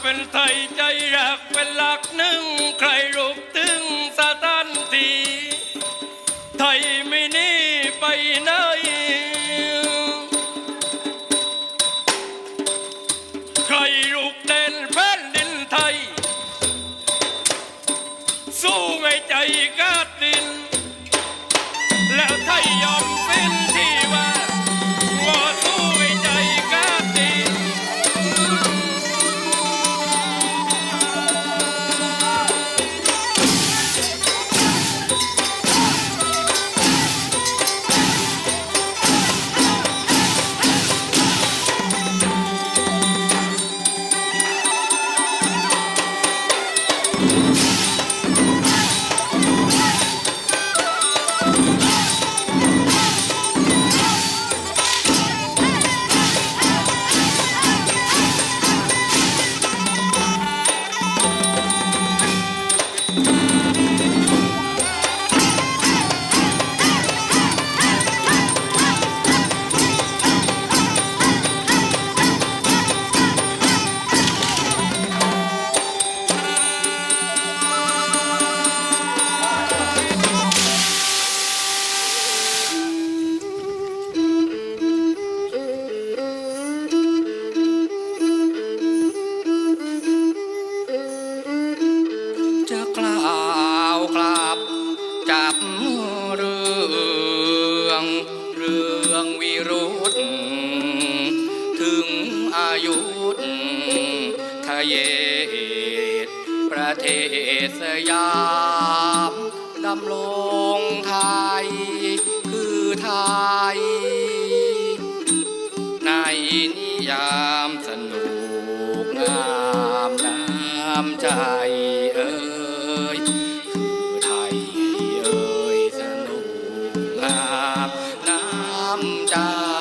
เป็นไทยใจอยกเป็นหลักหนึ่งใครรู้ รุธถึงอายุทะเยตประเทศยามดำลงไทย คือไทย ในนิยาม 到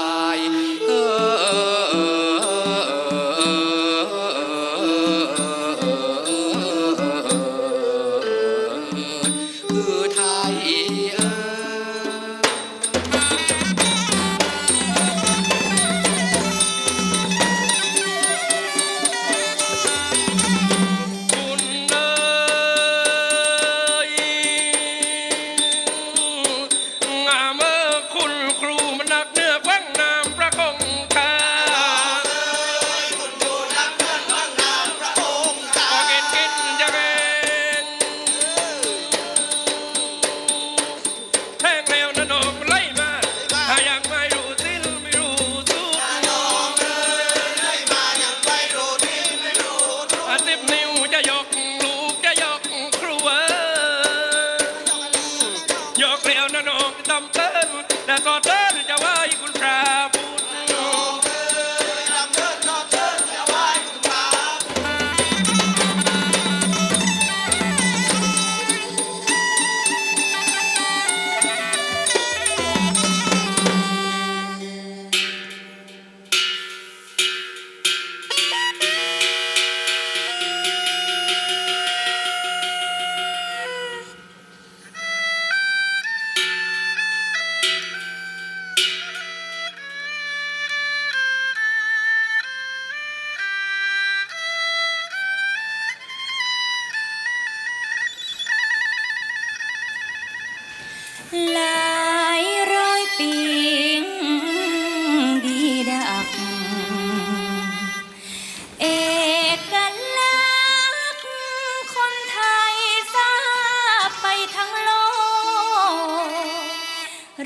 Sakote.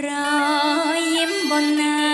រยิ้มบนหน้า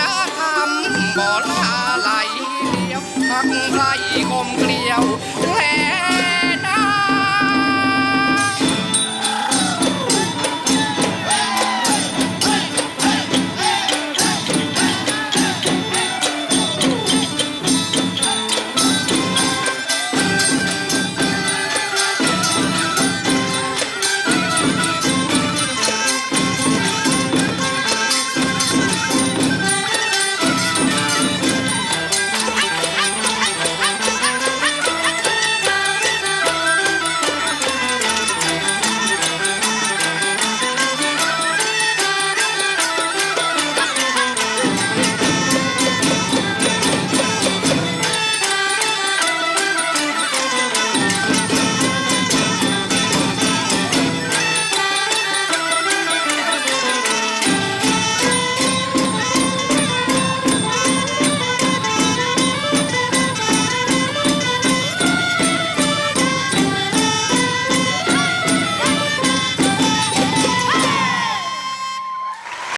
นาคำบ่ล